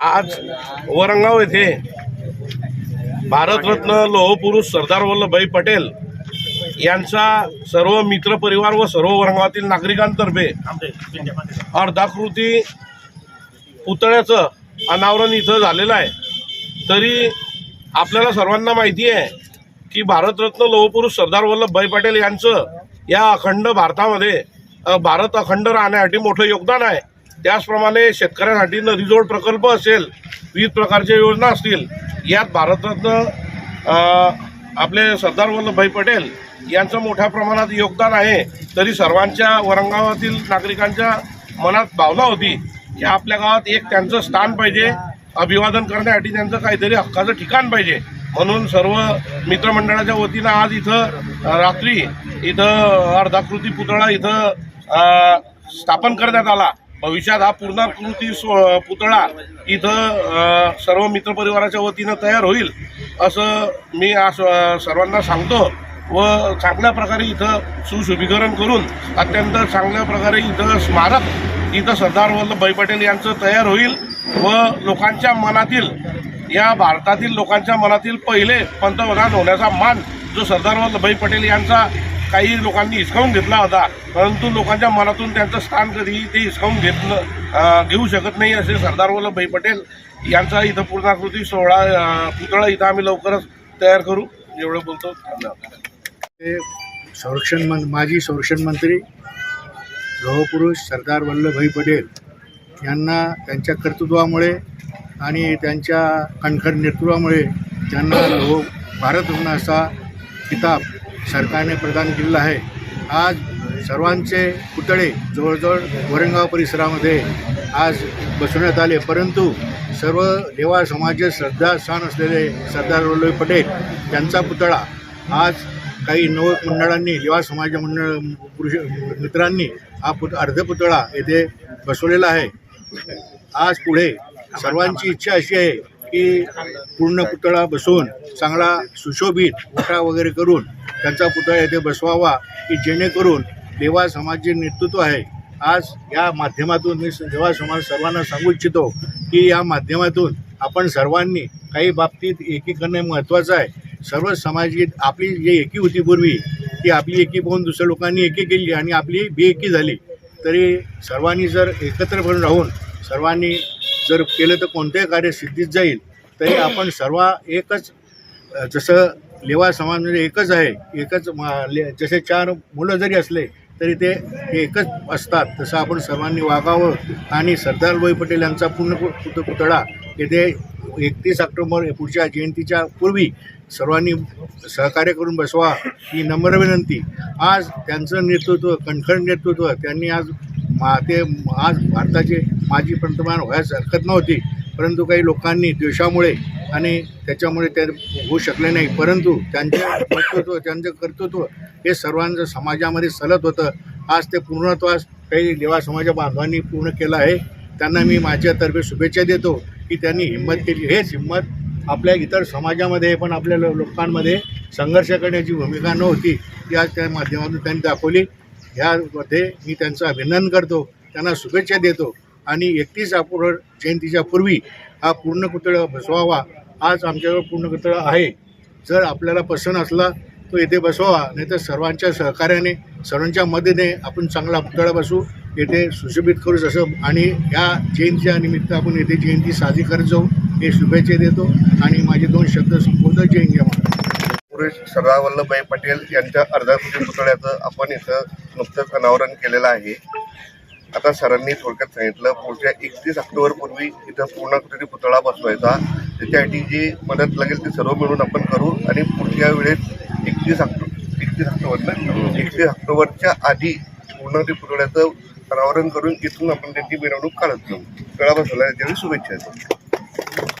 आज वरंगाव येथे भारतरत्न लोहपुरुष सरदार वल्लभभाई पटेल यांचा सर्व मित्र परिवार व सर्व वरंगावातील नागरिकांतर्फे अर्धाकृती पुतळ्याचं अनावरण इथं झालेलं आहे. तरी आपल्याला सर्वांना माहिती आहे की भारतरत्न लोहपुरुष सरदार वल्लभभाई पटेल यांचं या अखंड भारतामध्ये भारत अखंड राहण्यासाठी मोठं योगदान आहे. त्याचप्रमाणे शेतकऱ्यांसाठी रिजोड प्रकल्प असेल विविध प्रकारच्या योजना असतील यात भारतरत्न आपले सरदार वल्लभभाई पटेल यांचं मोठ्या प्रमाणात योगदान आहे. तरी सर्वांच्या वरंगावातील नागरिकांच्या मनात भावना होती की आपल्या गावात एक त्यांचं स्थान पाहिजे अभिवादन करण्यासाठी त्यांचं काहीतरी हक्काचं ठिकाण पाहिजे. म्हणून सर्व मित्रमंडळाच्या वतीनं आज इथं रात्री इथं अर्धाकृती पुतळा इथं स्थापन करण्यात आला. भविष्यात हा पूर्णाकृती सो पुतळा इथं सर्व मित्रपरिवाराच्या वतीनं तयार होईल असं मी आज सर्वांना सांगतो व चांगल्या प्रकारे इथं सुशोभीकरण करून अत्यंत चांगल्या प्रकारे इथं स्मारक इथं सरदार वल्लभभाई पटेल यांचं तयार होईल व लोकांच्या मनातील या भारतातील लोकांच्या मनातील पहिले पंतप्रधान होण्याचा मान जो सरदार वल्लभभाई पटेल यांचा काही लोकांनी हिसकावून घेतला होता परंतु लोकांच्या मनातून त्यांचं स्थान कधी ते हिसकावून घेतलं घेऊ शकत नाही असे सरदार वल्लभभाई पटेल यांचा इथं पूर्णाकृती सोहळा पुतळा इथं आम्ही लवकरच तयार करू. एवढं बोलतो. धन्यवाद. ते संरक्षण मं माजी संरक्षण मंत्री लोहपुरुष सरदार वल्लभभाई पटेल यांना त्यांच्या कर्तृत्वामुळे आणि त्यांच्या कणखर नेतृत्वामुळे त्यांना लोह भारतरत्न असा किताब सरकारने प्रदान केलेला आहे. आज सर्वांचे पुतळे जवळजवळ वरंगाव परिसरामध्ये आज बसवण्यात आले. परंतु सर्व देवा समाज श्रद्धास्थान असलेले सरदार वल्लभभाई पटेल यांचा पुतळा आज काही नवक मंडळांनी युवा समाज मंडळ पुरुष मित्रांनी हा पुत अर्धपुतळा येथे बसवलेला आहे. आज पुढे सर्वांची इच्छा अशी आहे की पूर्ण पुतळा बसवून चांगला सुशोभित पुतळा वगैरे करून त्यांचा पुतळा येथे बसवावा की जेणेकरून देवा समाज जे नेतृत्व आहे. आज या माध्यमातून मी देवा समाज सर्वांना सांगू इच्छितो की या माध्यमातून आपण सर्वांनी काही बाबतीत एकी करणे महत्त्वाचं आहे. सर्व समाजात आपली जी एकी होती पूर्वी ती आपली एकी पाहून दुसऱ्या लोकांनी एकी केली आणि आपली बेएकी झाली. तरी सर्वांनी जर एकत्र पण राहून सर्वांनी जर केलं तर कोणतेही कार्य सिद्धीत जाईल. तरी आपण सर्व एकच जसं लेवा समाज म्हणजे एकच आहे. एकच ले- जसे चार मुलं जरी असले तरी ते एकच असतात. तसं आपण सर्वांनी वागावं. आणि सरदारभाई पटेल यांचा पूर्ण पु- पुत- पुतळा येथे एकतीस ऑक्टोबर पुढच्या जयंतीच्या पूर्वी सर्वांनी सहकार्य करून बसवा ही नम्र विनंती. आज त्यांचं नेतृत्व कणखण नेतृत्व त्यांनी आज मा ते आज भारताचे माजी पंतप्रधान व्हायस हरकत नव्हती. परंतु काही लोकांनी द्वेषामुळे आणि त्याच्यामुळे ते होऊ शकले नाही. परंतु त्यांचे नेतृत्व त्यांचं कर्तृत्व हे सर्वांचं समाजामध्ये सलत होतं. आज ते पूर्णत्वास काही देवा समाजा बांधवांनी पूर्ण केलं आहे. त्यांना मी माझ्यातर्फे शुभेच्छा देतो की त्यांनी हिंमत केली. हेच हिंमत आपल्या इतर समाजामध्ये पण आपल्या लोकांमध्ये संघर्ष करण्याची भूमिका नव्हती. ती आज त्या माध्यमातून त्यांनी दाखवली. ह्यामध्ये मी त्यांचं अभिनंदन करतो. त्यांना शुभेच्छा देतो. आणि एकतीस ऑक्टोबर जयंतीच्या पूर्वी हा पूर्ण पुतळा बसवावा आज आमच्याकडे पूर्ण पुतळा आहे. जर आपल्याला पसंत असला तो येथे बसवावा नाहीतर सर्वांच्या सहकार्याने सर्वांच्या मदतीने आपण चांगला पुतळा बसवू येथे सुशोभित करू जसं आणि या जयंतीच्या निमित्त आपण येथे जयंती साजरी करत जाऊ हे शुभेच्छा देतो आणि माझे दोन शब्द संबोधन जयंती पुरुष सरदार वल्लभभाई पटेल यांच्या अर्धाकृती पुतळ्याचं आपण इथं नुकतंच अनावरण केलेलं आहे. आता सरांनी थोडक्यात सांगितलं पुढच्या एकतीस ऑक्टोबरपूर्वी पूर्वी इथं कुठेतरी पुतळा बसवायचा. त्याच्यासाठी जी मदत लागेल ती सर्व मिळून आपण करू आणि पुढच्या वेळेस एकतीस ऑक्टोबर एकतीस ऑक्टोबरला एकतीस ऑक्टोबरच्या आधी पूर्णाकृती पुतळ्याचं अनावरण करून इथून आपण त्यांची मिरवणूक काढत जाऊ. पुतळा बसवला त्याच्यावेळी शुभेच्छा देतो.